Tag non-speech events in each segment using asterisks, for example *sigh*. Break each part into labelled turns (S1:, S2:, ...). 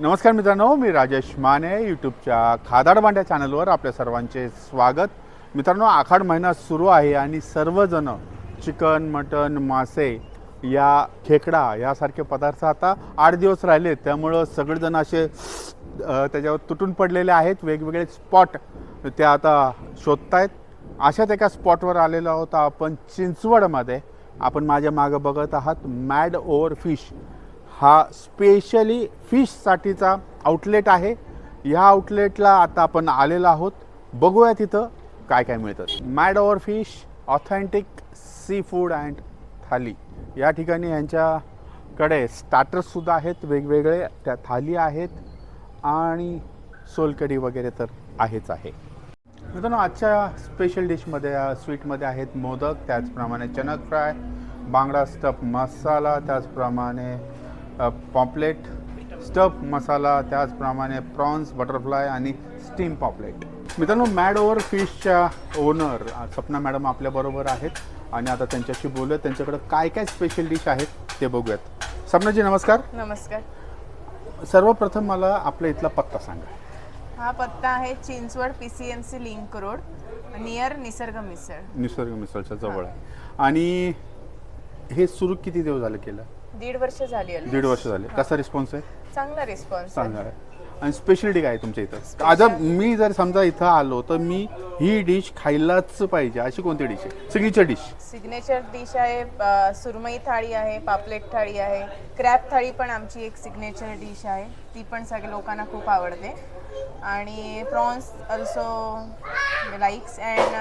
S1: नमस्कार मित्रांनो मी राजेश माने यूट्यूबच्या खादाड बांड्या चॅनलवर आपल्या सर्वांचे स्वागत. मित्रांनो आखाड महिना सुरू आहे आणि सर्वजण चिकन मटन मासे या खेकडा यासारखे पदार्थ आता आठ दिवस राहिले. त्यामुळं सगळेजण असे त्याच्यावर तुटून पडलेले आहेत. वेगवेगळे स्पॉट ते आता शोधतायत. अशाच एका स्पॉटवर आलेलो आहोत आपण चिंचवडमध्ये. आपण माझ्या मागं बघत आहात मॅड ओव्हर फिश हा स्पेशली फिशसाठीचा आउटलेट आहे. ह्या आउटलेटला आता आपण आलेलो आहोत. बघूया तिथं काय काय मिळतं mad over fish authentic seafood and thali. या ठिकाणी यांच्याकडे स्टार्टर्ससुद्धा आहेत. वेगवेगळे त्या थाली आहेत. आणि सोलकढी वगैरे तर आहेच आहे. मित्रांनो आजच्या स्पेशल डिशमध्ये स्वीटमध्ये आहेत मोदक त्याचप्रमाणे चणक फ्राय बांगडा स्टफ मसाला त्याचप्रमाणे अ, पॉम्पलेट स्टफ मसाला त्याचप्रमाणे प्रॉन्स बटरफ्लाय आणि स्टीम पॉपलेट. मित्रांनो मॅड ओव्हर फिशच्या ओनर सपना मॅडम आपल्याबरोबर आहेत आणि आता त्यांच्याशी बोलूयात. त्यांच्याकडे काय काय स्पेशल डिश आहेत ते बघूयात. सपनाजी नमस्कार.
S2: नमस्कार.
S1: सर्वप्रथम मला आपल्या इथला पत्ता सांगा.
S2: हा पत्ता आहे Chinchwad P C M C link road near Nisarg Misal.
S1: Nisarg मिसळच्या जवळ आहे. आणि हे सुरू किती दिवस झाले केलं?
S2: दीड वर्ष झाली almost.
S1: दीड वर्ष झाले. कसा रिस्पॉन्स आहे?
S2: चांगला रिस्पॉन्स
S1: चांगला आहे. आणि स्पेशलिटी काय आहे तुमच्या इथं? आता मी जर समजा इथं आलो तर मी ही डिश खायलाच पाहिजे. अशी कोणती डिश आहे? सिग्नेचर डिश
S2: सिग्नेचर डिश आहे अ, सुरमई थाळी आहे पापलेट थाळी आहे क्रॅप थाळी पण आमची एक सिग्नेचर डिश आहे. ती पण सगळ्या लोकांना खूप आवडते. आणि prawns also likes and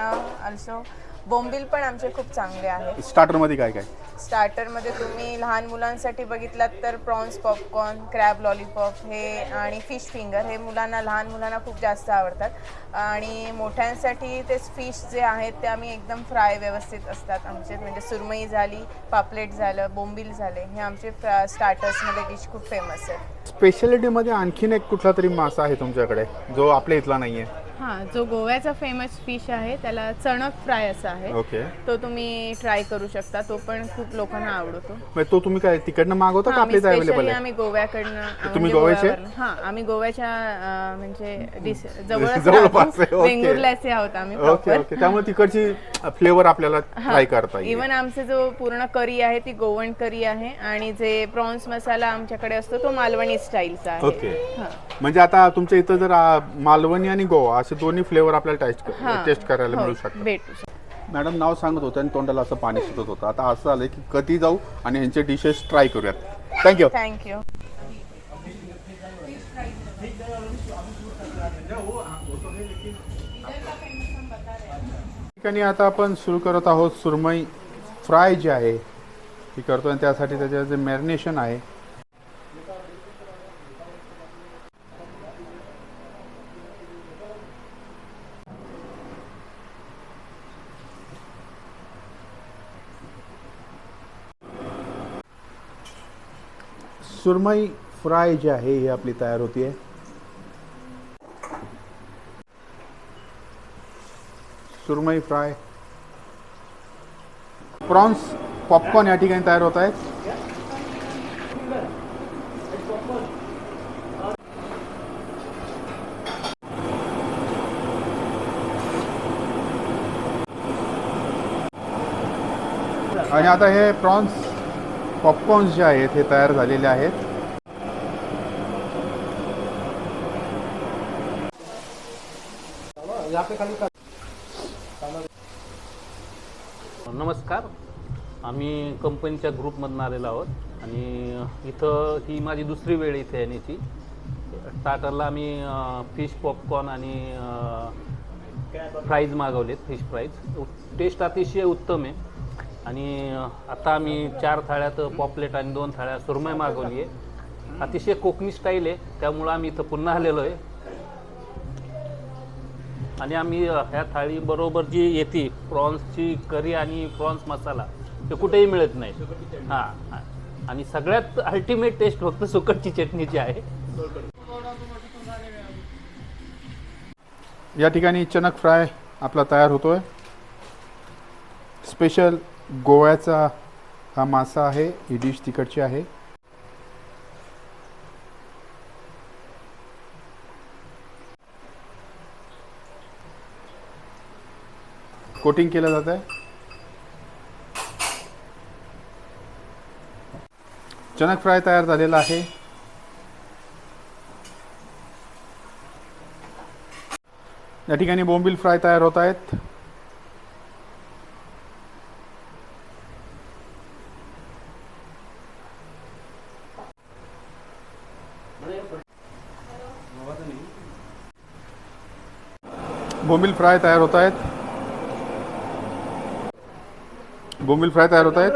S2: also बोंबील पण आमचे खूप चांगले आहेत
S1: स्टार्टरमध्ये काय काय?
S2: स्टार्टरमध्ये तुम्ही लहान मुलांसाठी बघितलात तर प्रॉन्स पॉपकॉर्न क्रॅब लॉलीपॉप हे आणि फिश फिंगर हे मुलांना लहान मुलांना खूप जास्त आवडतात. आणि मोठ्यांसाठी ते फिश जे आहेत ते आम्ही एकदम फ्राय व्यवस्थित असतात आमचे. म्हणजे सुरमई झाली पापलेट झालं बोंबील झाले हे आमचे स्टार्टर्समध्ये डिश खूप फेमस आहे.
S1: स्पेशालिटीमध्ये आणखीन एक कुठला तरी मासा आहे तुमच्याकडे जो आपल्या इथला नाही आहे
S2: हां जो गोव्याचा फेमस फिश आहे त्याला चणक फ्राय असा आहे.
S1: ओके
S2: तो तुम्ही ट्राय करू शकता. तो पण खूप लोकांना आवडतो.
S1: मग तो तुम्ही काय तिकडनं मागवता का आपल्या इथं अवेलेबल आहे?
S2: आम्ही गोव्याकडनं
S1: तुम्ही
S2: म्हणजे
S1: गोव्याचे?
S2: गोव्यावरनं- हा आम्ही गोव्याच्या अं, म्हणजे डिस *laughs* जवळच
S1: जवळपास आहे,
S2: राहतो.
S1: ओके.
S2: वेंगुर्ल्याचे आहोत आम्ही
S1: ओके ओके. त्यामुळे तिकडची फ्लेवर आपल्याला ट्राय करता येईल.
S2: इवन आमचे जो पूर्ण करी आहे ती गोवन करी आहे. आणि जे प्रॉन्स मसाला आमच्याकडे असतो तो मालवणी स्टाईलचा आहे.
S1: ओके.
S2: हा.
S1: म्हणजे आता तुमच्या इथं जर आ, मालवणी आणि गोवा असे दोन्ही फ्लेवर आपल्याला टेस्ट. टेस्ट करायला
S2: हो,
S1: मिळू शकतात. मॅडम नाव सांगत होतं आणि तोंडाला असं पाणी सुटत होतं. आता असं आलं की कधी जाऊ आणि ह्यांचे डिशेस ट्राय करूयात. थँक्यू
S2: थँक्यू
S1: ठिकाणी आता आपण सुरू करत आहोत सुरमई फ्राय जे आहे ती करतो आणि त्यासाठी त्याचं जे मॅरिनेशन आहे सुरमई फ्राय जी आहे ही आपली तयार होती आहे. सुरमई फ्राय. प्रॉन्स पॉपकॉर्न या ठिकाणी तयार होत आहेत. आणि आता हे प्रॉन्स पॉपकॉर्न्स जे आहेत हे तयार झालेले आहेत.
S3: नमस्कार. आम्ही कंपनीच्या ग्रुपमधून आलेलो आहोत आणि इथं ही माझी दुसरी वेळ इथे येण्याची. स्टार्टरला आम्ही फिश पॉपकॉर्न आणि फ्राईज मागवलेत फिश फ्राईज टेस्ट अतिशय उत्तम आहे. आणि आता आम्ही चार थाळ्यात पॉपलेट आणि दोन थाळ्या सुरमय मागवली आहे अतिशय कोकणी स्टाईल आहे त्यामुळं आम्ही इथं पुन्हा आलेलो आहे. आणि आम्ही ह्या थाळीबरोबर जी येते प्रॉन्सची करी आणि प्रॉन्स मसाला ते कुठेही मिळत नाही. हां हां. आणि सगळ्यात अल्टिमेट टेस्ट फक्त सुकटची चटणीची आहे.
S1: या ठिकाणी चणक फ्राय आपला तयार होतोय. स्पेशल गोव्याचा हा मासा आहे ही डिश तिकडची आहे. कोटिंग केलं जात आहे चणक फ्राय तयार झालेला आहे. या ठिकाणी बोंबील फ्राय तयार होत आहेत. बोंबील फ्राय तयार होत आहेत. बोंबील फ्राय तयार होत आहेत.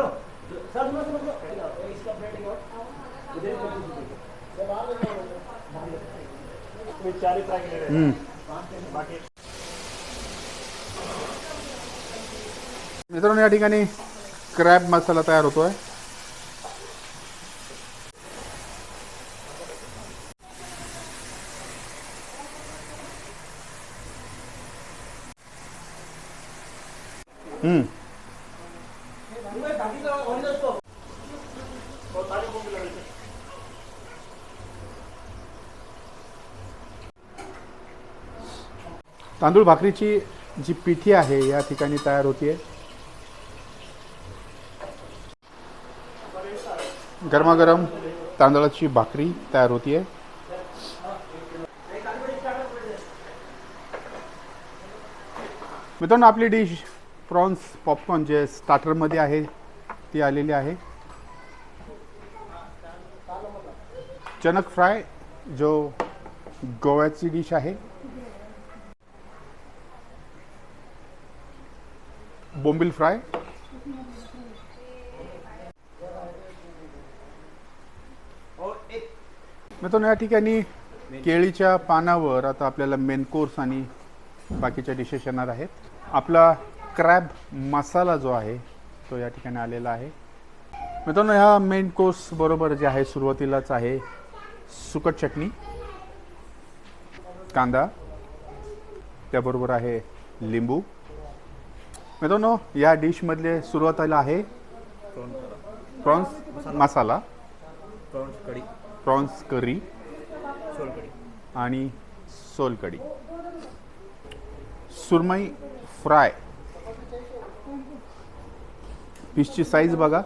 S1: मित्रांनो या ठिकाणी क्रॅब मसाला तयार होतोय. आहे तांदूळ भाकरीची जी पिठी आहे या ठिकाणी तयार होतीये. गरमागरम तांदळाची भाकरी तयार होतीये. मित्रांनो आपली डिश प्रॉन्स पॉपकॉर्न जे स्टार्टरमध्ये आहे ती आलेली आहे. चणक फ्राय जो गोव्याची डिश आहे. बोंबिल फ्राय. मित्रांनो या ठिकाणी केळीच्या पानावर आता आपल्याला मेन कोर्स आणि बाकीच्या डिशेस येणार आहेत. आपला क्रॅब मसाला जो आहे तो या ठिकाणी आलेला आहे. मित्रांनो ह्या मेन कोर्स बरोबर जे आहे सुरुवातीलाच आहे सुकट चटणी कांदा त्याबरोबर आहे लिंबू. मित्रांनो या डिशमधले सुरुवातीला आहे prawns masala
S4: prawns kadhi
S1: prawns curry
S4: solkadhi
S1: आणि सोलकडी सुरमई फ्राय. फिशची साईज बघा.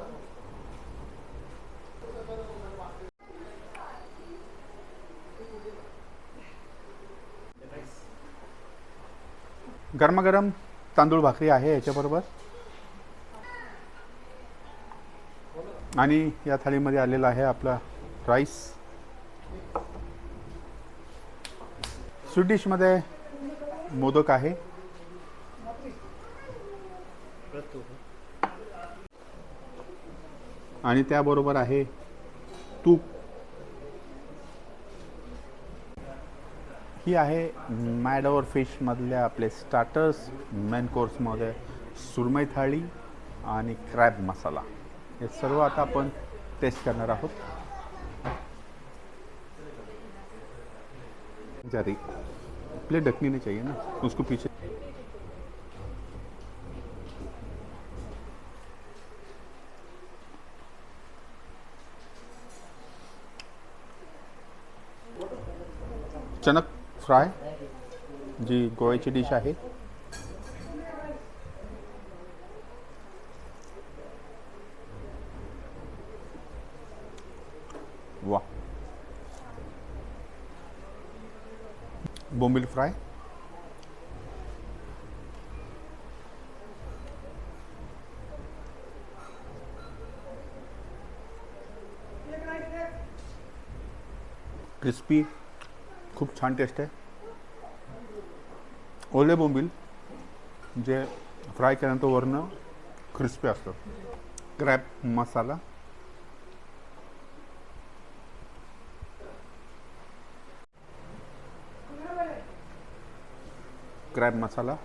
S1: गरमागरम तांदूळ भाकरी आहे याच्याबरोबर. आणि या थाळीमध्ये आलेला आहे आपला राईस स्वीट डिशमध्ये मोदक आहे. आणि त्याबरोबर आहे तूप. ही आहे मॅडोवर फिशमधल्या आपले स्टार्टर्स मेन कोर्समध्ये सुरमई थाळी आणि क्रॅब मसाला. हे सर्व आता आपण टेस्ट करणार आहोत. जरी. प्लेट ढकनी नहीं चाहिए ना? उसको पीछे चणक फ्राय जी गोव्याची डिश आहे. वा बोंबिल फ्राय. क्रिस्पी खूप छान टेस्ट आहे. ओले बोंबील जे फ्राय केल्यानंतर वरनं क्रिस्पी असतं. क्रॅप मसाला. क्रॅब मसाला.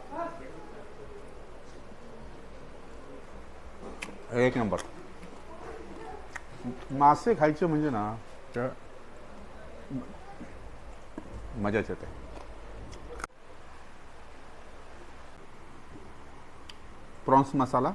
S1: एक नंबर. मासे खायचे म्हणजे ना मजाच येते. Prawns masala.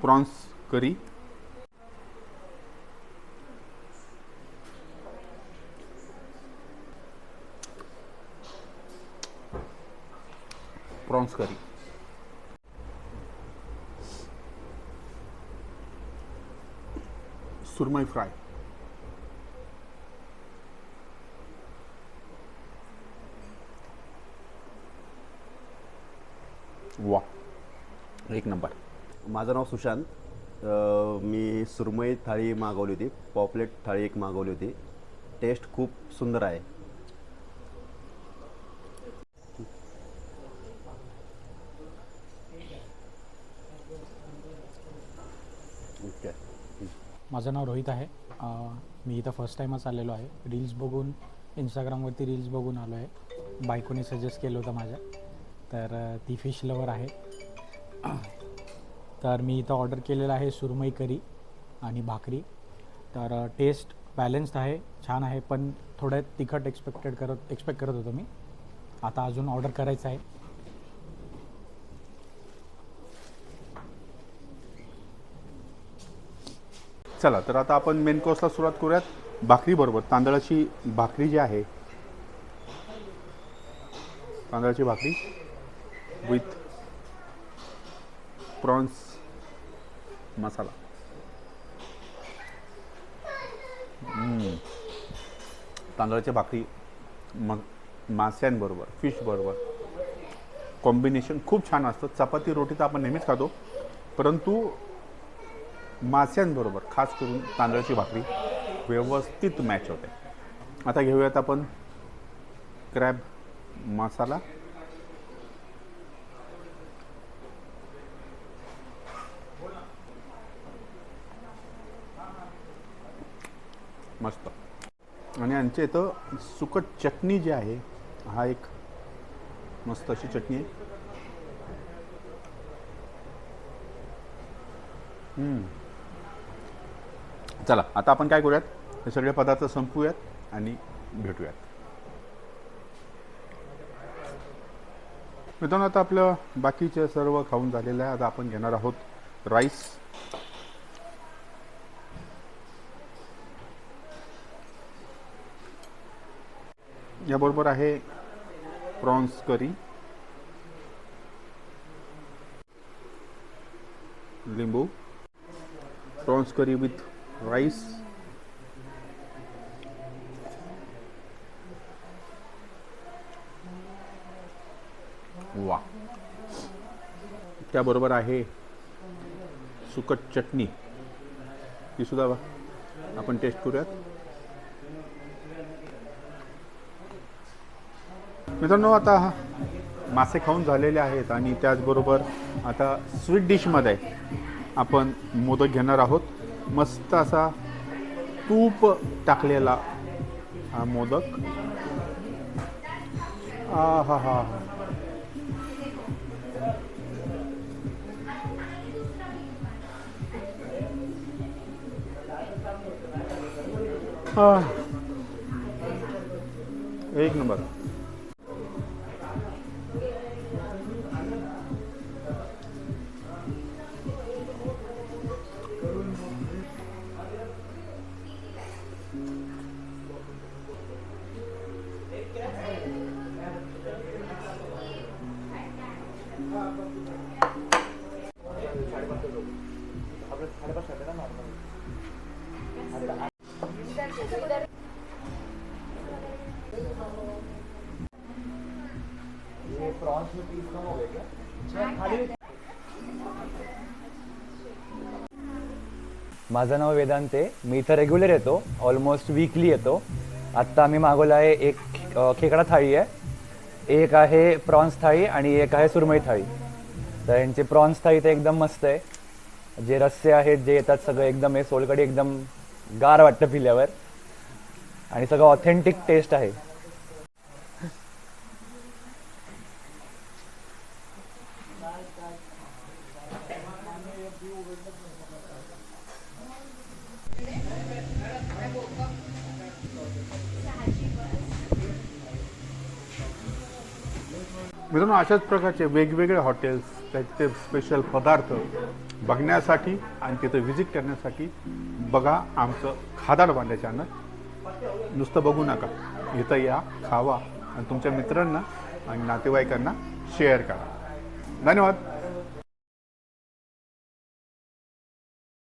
S1: Prawns curry. Prawns curry. सुरमई फ्राय. वा एक नंबर.
S5: माझं नाव सुशांत. अ, मी सुरमई थाळी मागवली होती. पॉपलेट थाळी एक मागवली होती. टेस्ट खूप सुंदर आहे ओके
S6: माझं नाव रोहित आहे. मी इथं फर्स्ट टाईमच आलेलो आहे. रील्स बघून इंस्टाग्रामवरती रील्स बघून आलो आहे बायकोने सजेस्ट केलं होतं माझ्या. तर ती फिश लवर आहे. *clears throat* तर मी इथं ऑर्डर केलेलं आहे सुरमई करी आणि भाकरी. तर टेस्ट बॅलन्स्ड आहे छान आहे पण थोडं तिखट एक्सपेक्टेड करत एक्सपेक्ट करत होतो मी. आता अजून ऑर्डर करायचं आहे.
S1: चला तर आता आपण मेन कोर्सला सुरुवात करूयात. भाकरीबरोबर तांदळाची भाकरी जी आहे तांदळाची भाकरी विथ प्रॉन्स मसाला तांदळाची भाकरी मग मास्यांबरोबर फिश बरोबर. कॉम्बिनेशन खूप छान असतं. चपाती रोटी तर आपण नेहमीच खातो. परंतु मास्यांबरोबर खास करून तांदळाची भाकरी व्यवस्थित मॅच होते. आता घेऊयात आपण क्रॅब मसाला मस्त. आणि यांच्या इथं सुकट चटणी जी आहे हा एक मस्त अशी चटणी आहे. चला आता आपण काय करूयात? हे सगळे पदार्थ संपूयात आणि भेटूयात. मित्रांनो आता आपलं बाकीचे सर्व खाऊन झालेलं आहे. आता आपण घेणार आहोत राईस. याबरोबर आहे प्रॉन्स करी लिंबू प्रॉन्स करी विथ राईस वा त्याबरोबर आहे सुकट चटणी. ती सुद्धा आपण टेस्ट करूयात. मित्रांनो आता मासे खाऊन झालेले आहेत आणि त्याचबरोबर आता स्वीट डिशमध्ये आपण मोदक घेणार आहोत. मस्त असा तूप टाकलेला हा मोदक. आ हा हा हा. एक नंबर.
S7: माझं नाव वेदांत आहे. मी इथं रेग्युलर येतो. ऑलमोस्ट वीकली येतो. आत्ता आम्ही मागवलं आहे एक खेकडा थाळी आहे. एक आहे प्रॉन्स थाळी आणि एक आहे सुरमई थाळी. तर यांचे प्रॉन्स थाळी तर एकदम मस्त आहे. जे रस्से आहेत जे येतात सगळं एकदम आहे. सोलकडी एकदम गार वाटतं पिल्यावर. आणि सगळं ऑथेंटिक टेस्ट आहे.
S1: मित्रांनो अशाच प्रकारचे वेगवेगळे हॉटेल्स त्याचे स्पेशल पदार्थ बघण्यासाठी आणि तिथं व्हिजिट करण्यासाठी बघा आमचं खादाड भांड्या चॅनल नुसतं बघू नका. इथं या खावा आणि तुमच्या मित्रांना आणि नातेवाईकांना शेअर करा. धन्यवाद.